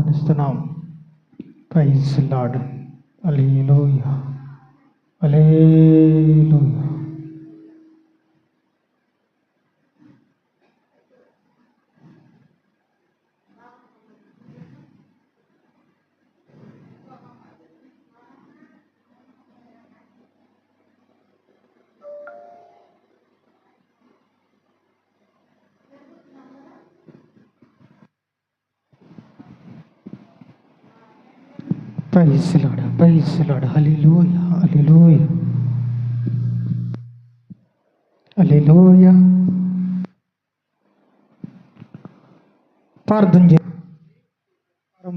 ఆహ్వానిస్తున్నాం. Praise Lord hallelujah hallelujah praise Lord praise Lord hallelujah hallelujah hallelujah ప్రార్థన చే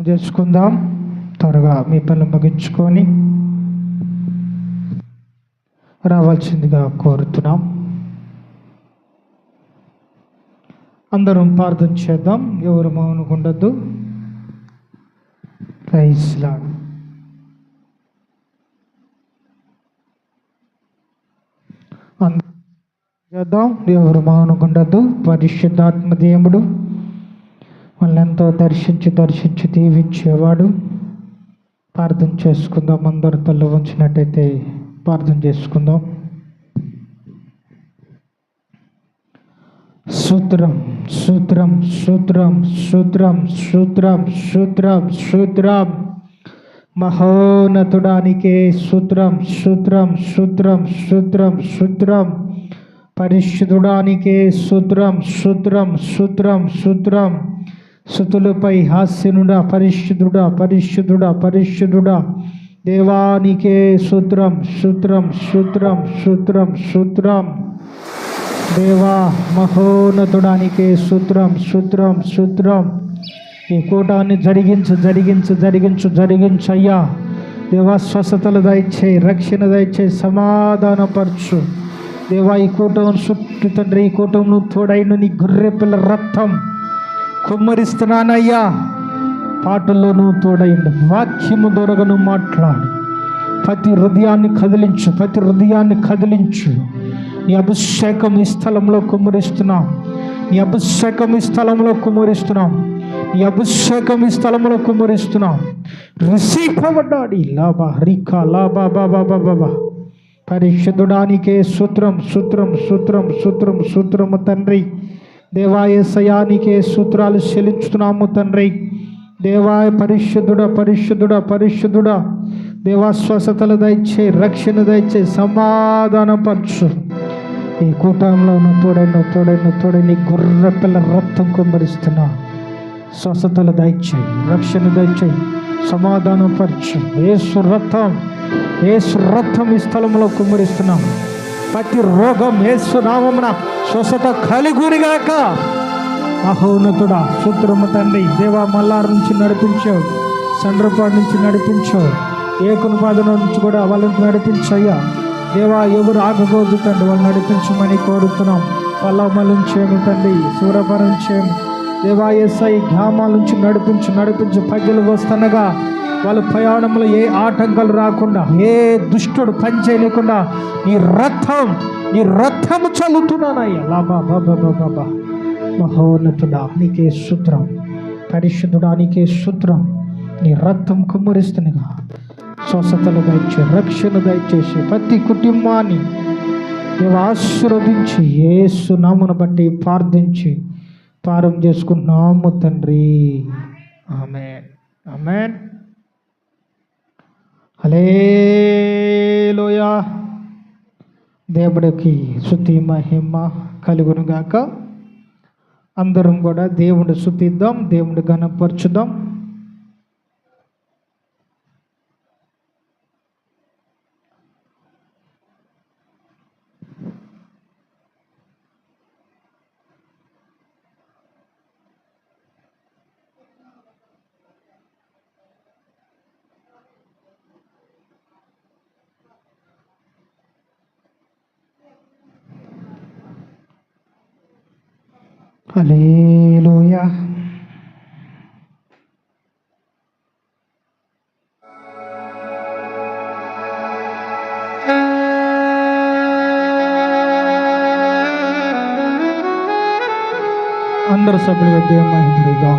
చేసుకుందాం. త్వరగా మీ పనులు ముగించుకొని రావాల్సిందిగా కోరుతున్నాం. అందరం ప్రార్థన చేద్దాం. ఎవరు మౌనకుండద్దు ప్రైజ్ లాడ్ అందరం చేద్దాం ఎవరు మౌనకుండద్దు పరిశుద్ధాత్మ దేవుడు వాళ్ళెంతో దర్శించి దర్శించి దీవించేవాడు. ప్రార్థన చేసుకుందాం. అందరు తల్లు ఉంచినట్టయితే ప్రార్థన చేసుకుందాం. సూత్రం సూత్రం సూత్రం సూత్రం సూత్రం సూత్రం సూత్రం. మహోన్నతుడానికే శుద్రం శుద్రం శుద్రం శుద్రం శుద్రం. పరిశుద్ధుడానికే శుద్రం శుద్రం శుద్రం శుద్రం. శుతులపై హాస్యనుడా పరిశుద్ధుడా పరిశుద్ధుడా పరిశుద్ధుడా. దేవానికే శుద్రం శుద్రం శుద్రం శుద్రం శుద్రం. దేవా మహోన్నతుడానికే శుద్రం శుద్రం శుద్రం. ఈ కూటాన్ని జరిగించు జరిగించు జరిగించు జరిగించు అయ్యా. దేవా స్వస్థతలు దయచేయి రక్షణ దయచేయి సమాధానపరచు. దేవా ఈ కూటం చుట్టూ తండ్రి ఈ కూటంను తోడైన నీ గొర్రె పిల్ల రక్తం కుమ్మరిస్తున్నానయ్యా. పాటల్లోనూ తోడైండు వాక్యము దొరగను మాట్లాడు. ప్రతి హృదయాన్ని కదిలించు ప్రతి హృదయాన్ని కదిలించు. నీ అభిషేకం ఈ స్థలంలో కుమ్మరిస్తున్నాం. నీ అభిషేకం ఈ స్థలంలో కుమ్మరిస్తున్నాం. నీ అభిషేకం ఈ స్థలంలో కుమ్మరిస్తున్నాం. రిసీవ్ అవ్వడాడి లాభా రికా లాభా బాబా బాబా పరిశుద్ధుడానికే సూత్రం సూత్రం సూత్రం సూత్రం సూత్రము తండ్రి. దేవాయ సయానికే సూత్రాలు చెల్లించుతున్నాము తండ్రి. దేవాయ పరిశుద్ధుడ పరిశుద్ధుడ పరిశుద్ధుడ. దేవా దయచే రక్షణ దయచే సమాధానపరచు. ఈ కూటంలో తోడైన తోడైన తోడైన గుర్ర పిల్ల రక్తం కుమ్మరిస్తున్నా. స్వస్థతలు దయచేయి రక్షణ దయచేయి సమాధానపరచు ఏసు రక్తం ఏసు రక్తం ఈ స్థలంలో కుమ్మరిస్తున్నాం. ప్రతి రోగం ఏసు నామమున స్వస్థత కలిగురిగాక మహోన్నతుడా సూత్రము తండ్రి దేవా మల్లారు నుంచి నడిపించావు సండ్రపాడు నుంచి నడిపించావు ఏకునిపాద నుంచి కూడా వాళ్ళని నడిపించయ్యా. దేవా ఎవరు ఆగకూడదు తండ్రి వాళ్ళు నడిపించమని కోరుతున్నాం. పల్లవమల చేయము తండ్రి సూరపురం చేయము దేవా ఎస్ఐ గ్రామాల నుంచి నడిపించు నడిపించు ప్రజలు వస్తుండగా వాళ్ళ ప్రయాణంలో ఏ ఆటంకాలు రాకుండా ఏ దుష్టుడు పని చేయలేకుండా నీ రథం నీ రథం చల్లుతున్నానయ్యా బాబా మహోన్నతుడా నీకే సూత్రం పరిశుద్ధుడా నీకే సూత్రం నీ రక్తం కుమ్మరిస్తుందిగా. స్వస్థతలు దయచే రక్షణ దయచేసి ప్రతి కుటుంబాన్ని ఆశీర్వదించి ఏసు సునామును బట్టి ప్రార్థించి పారం చేసుకుంటున్నాము తండ్రి. ఆమె ఆమె అలేలోయా దేవుడికి శుద్ధి మహిమ కలుగునుగాక. అందరం కూడా దేవుడు శుద్ధిద్దాం దేవుడు గణపరచుదాం హల్లెలూయా అందరు సభ్యులుగా దేవుని మహిమపడుదాం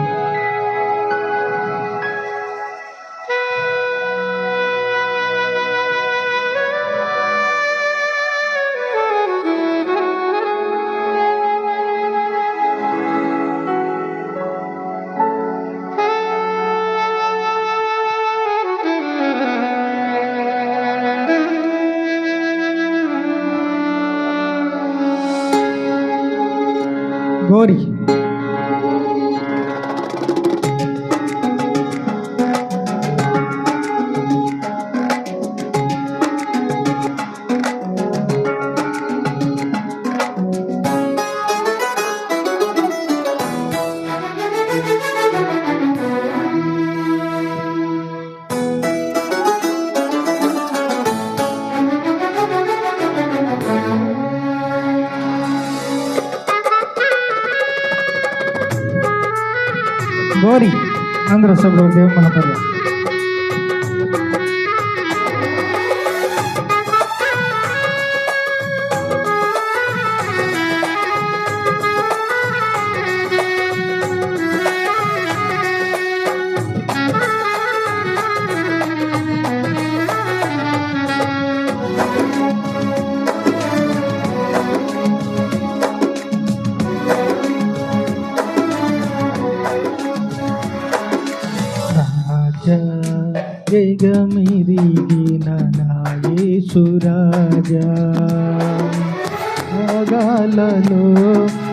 ಗೋರಿ. ಆಂಧ್ರ ಸಭೆ ದೇವಮನಪುರ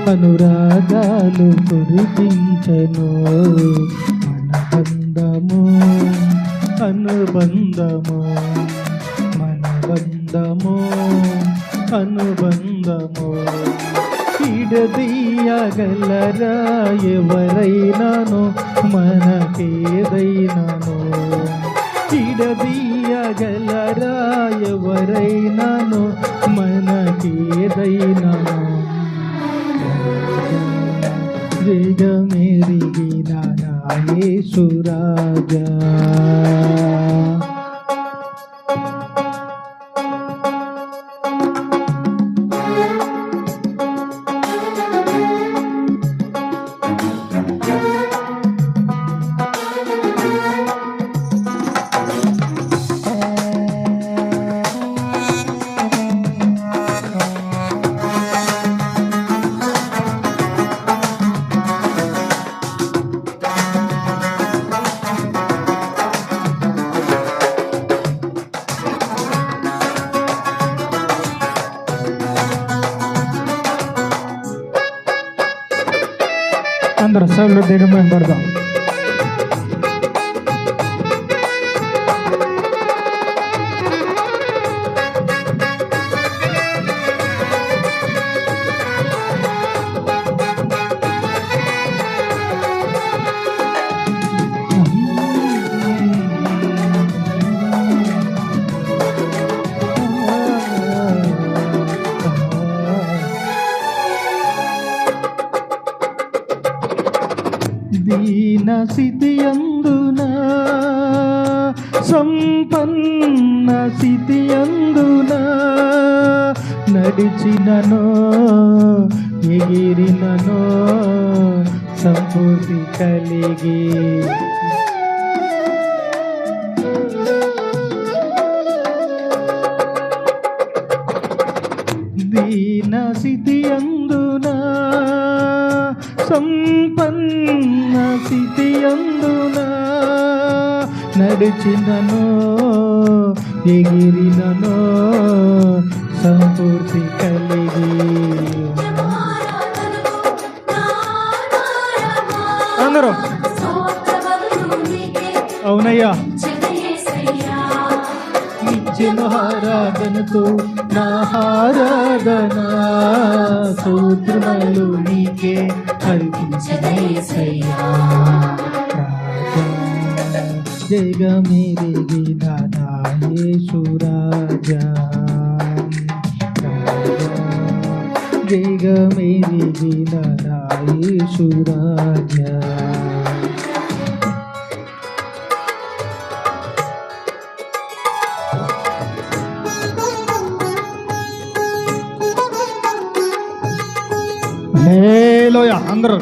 అనురాగాలు కురిపించను. మనబంధము అనుబంధము మనబంధము అనుబంధము. ఇడదీయగలరా ఎవరైనాను మనకేదైనాను. ఇడదీయగలరా ఎవరైనాను మనకేదైనాను. జగమెరిగిన నాయేసురాజా వచ్చినను ఎగిరినను సంపూర్తి కలిగి. దీన స్థితి అందున సంపన్న స్థితి అందున నడిచినను ఎగిరినను సంపూర్తి కలిగి అందరం అవునయ్యా నిత్యము ఆరాధనతో నా ఆరాధన సూత్రములు నీకే అర్పించయ్యా జగమెరిగిన నాయేసురాజా జగమెరిగిన నాయేసురాజా హేలోయ అందరూ.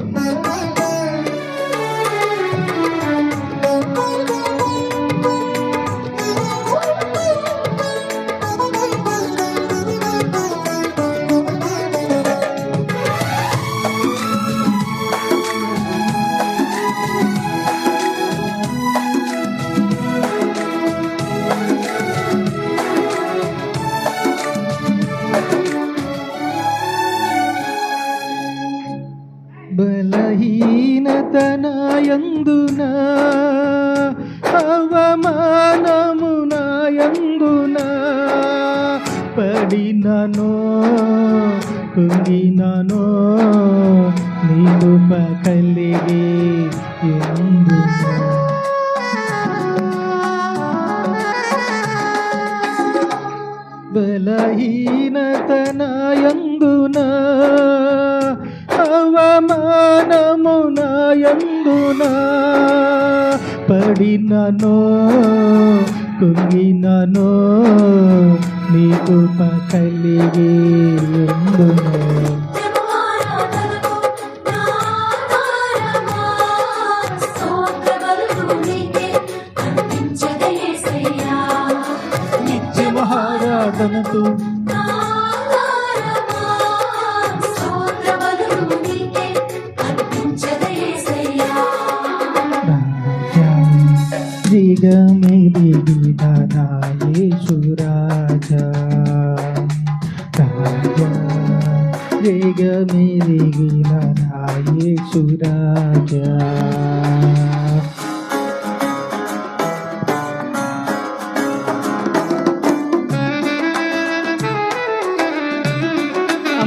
కలిగి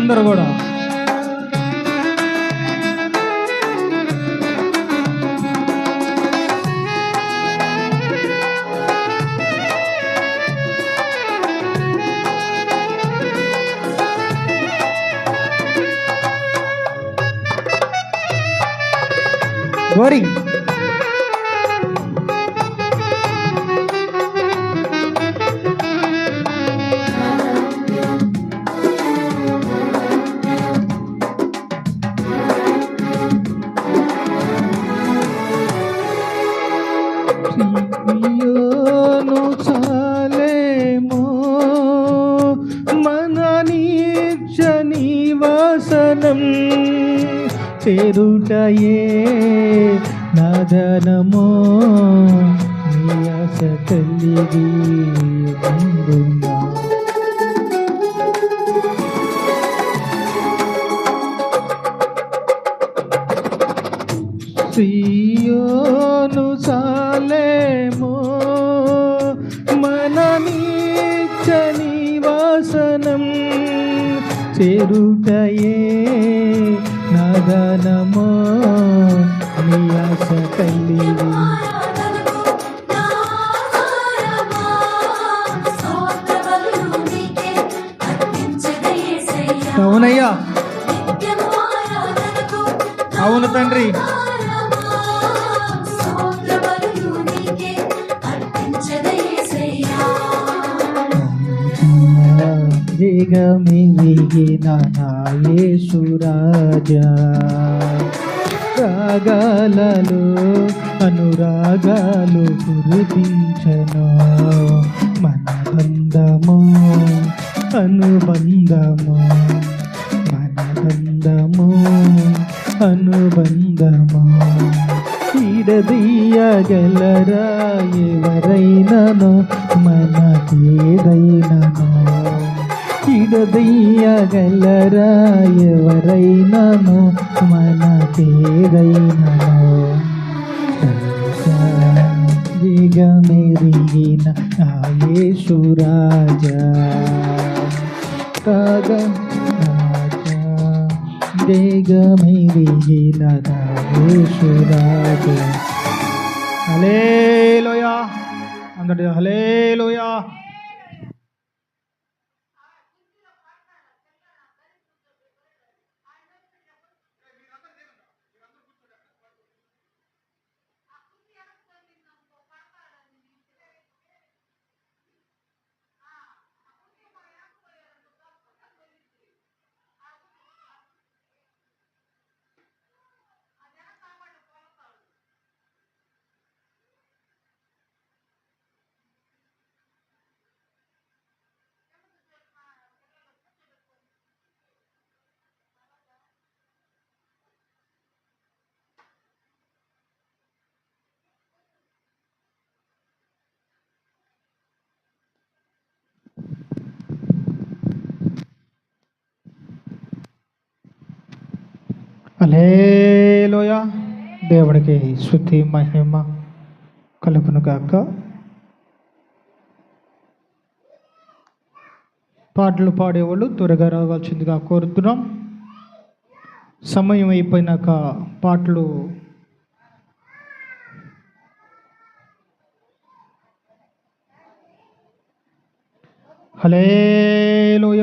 అందరూ కూడా గోరి నివాసనం చేరుటయే నాదనమో నీ ఆశ కలిగి ఉండునా? సియోను సాలేమో మన నీచ నివాసనం చేరుటయే నీ ఆశ కలిగి. అవునయ్యా. అవును తండ్రి. దిగమిగిన నాయేశురాజా రాగాలలో అనురాగాలు కురిపించను మన బంధము అనుబంధము మన బంధము అనుబంధము. ఈడదీయగలరా ఎవరైనాను మనకేదైనాను? ఈడదీయగలరా ఎవరైనాను మనకేదైనాను దిగమెరిగిన ఆయేశురాజా రాగ రాజా. దిగమెరిగిన హలే లోయా అందరి హలే లోయా అలేలోయ దేవుడికి శృతి మహిమ కలుపును కాక పాటలు పాడేవాళ్ళు త్వరగా రావాల్సిందిగా కోరుతున్నాం. సమయం అయిపోయినాక పాటలు హలేలోయ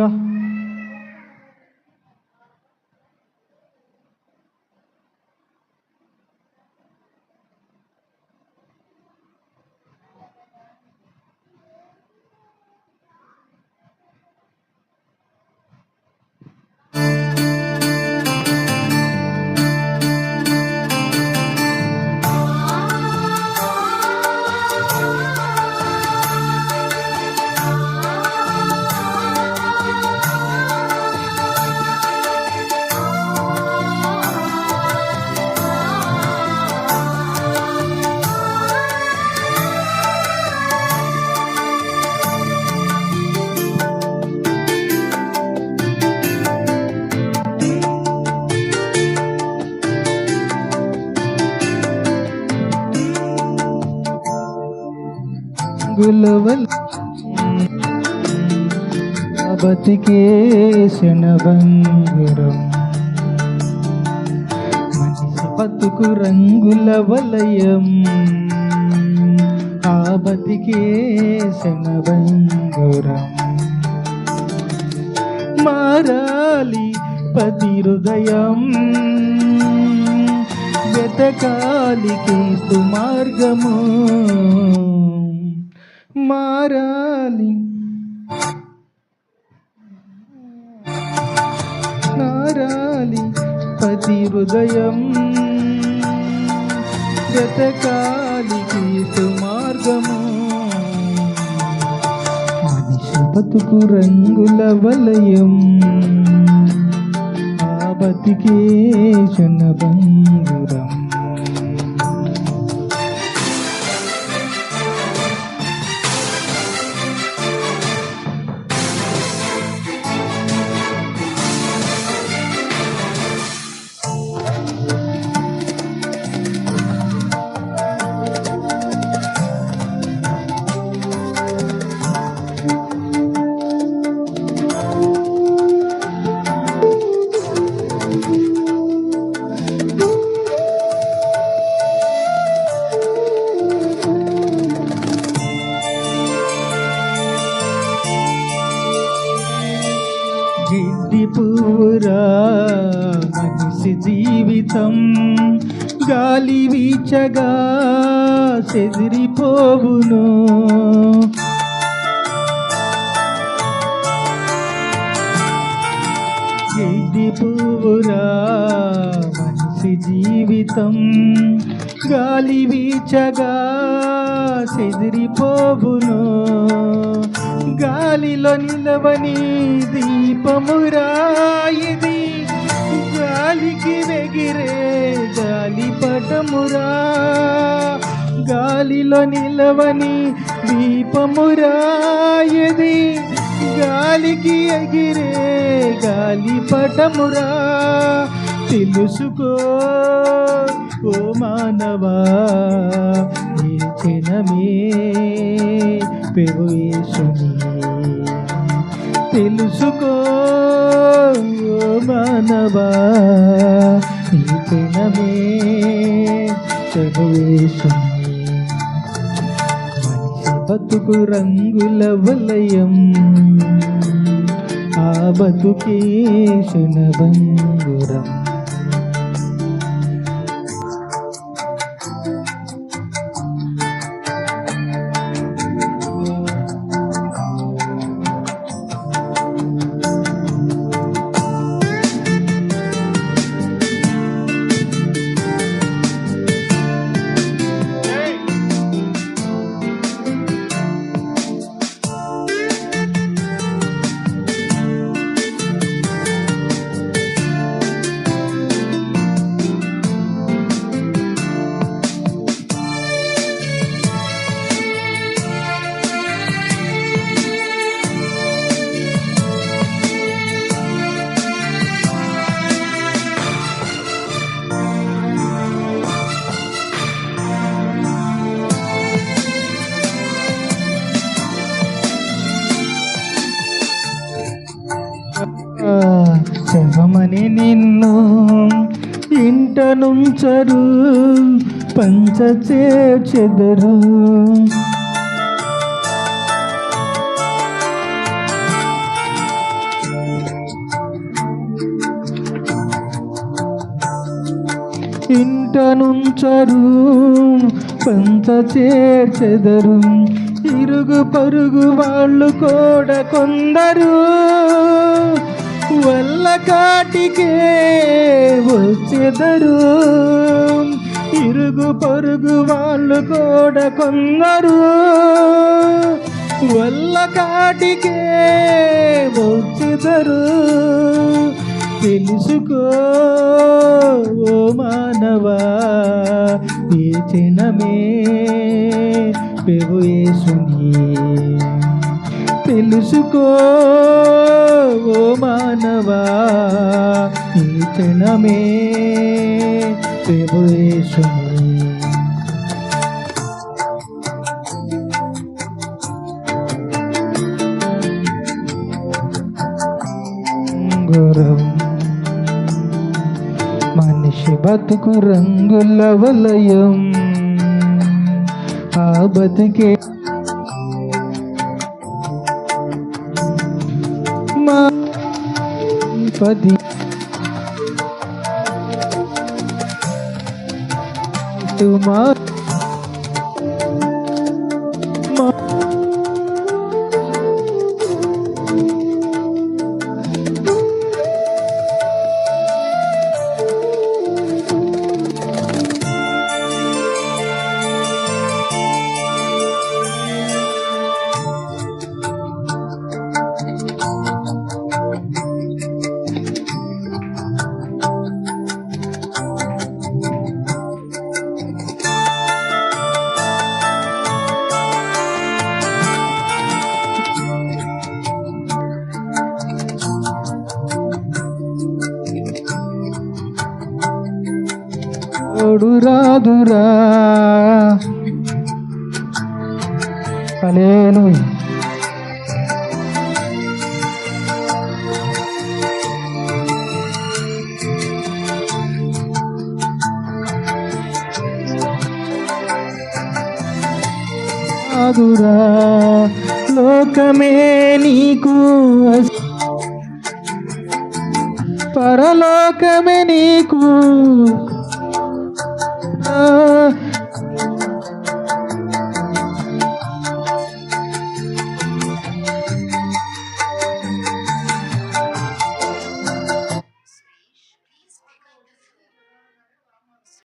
విలువలు వల బతికేసిన బంగురం మనిషి బతుకు రంగుల వలయం. ఆ బతికేసిన బంగురం మారాలి పతి హృదయం. వెతకాలి క్రీస్తు మార్గము. మారాలి. మారాలి పతి హృదయం. వెతకాలి క్రీస్తు మార్గము. మనిషి బతుకు రంగుల వలయం. ఆ బతికే బంగురం పోవును. గిడ్డి పూరా మనిషి జీవితం. గాలి వీచగా చెదిరిపోవును. గాలిలో నిలవని దీపమురా ఇది. గాలికి వెగిరే గాలి పటమురా. గాలిలో నిలవని దీపమురాయది గాలికి ఎగిరే గాలి పటమురా తెలుసుకో ఓ మానవా ఈ క్షణమే పెరుయేసుని తెలుసుకో ఓ మానవా ఈ క్షణమే పెరుయేసుని బతుకు రంగుల వలయం ఆ బతుకే శునబంగురం పంచ చేర్చెదరు ఇంట నుంచరు పంచ చేర్చెదరు ఇరుగు పరుగు వాళ్ళు కూడా కొందరు. వల్ల కాటికే వచ్చెదరు. ఇరుగు పొరుగు వాళ్ళు కూడా కొందరు. వల్ల కాటికే వచ్చెదరు తెలుసుకో ఓ మానవా ఈ చిన్నమే పెవుయేసుని తెలుసుకో ఓ మానవా ఈ tribulation. గురం మనిషి బతుకు రంగుల వలయం ఆ బతికే పది మా తోడు రాదురా. హల్లెలూయా. రాదురా లోకమే నీకు పరలోకమే నీకు Oh.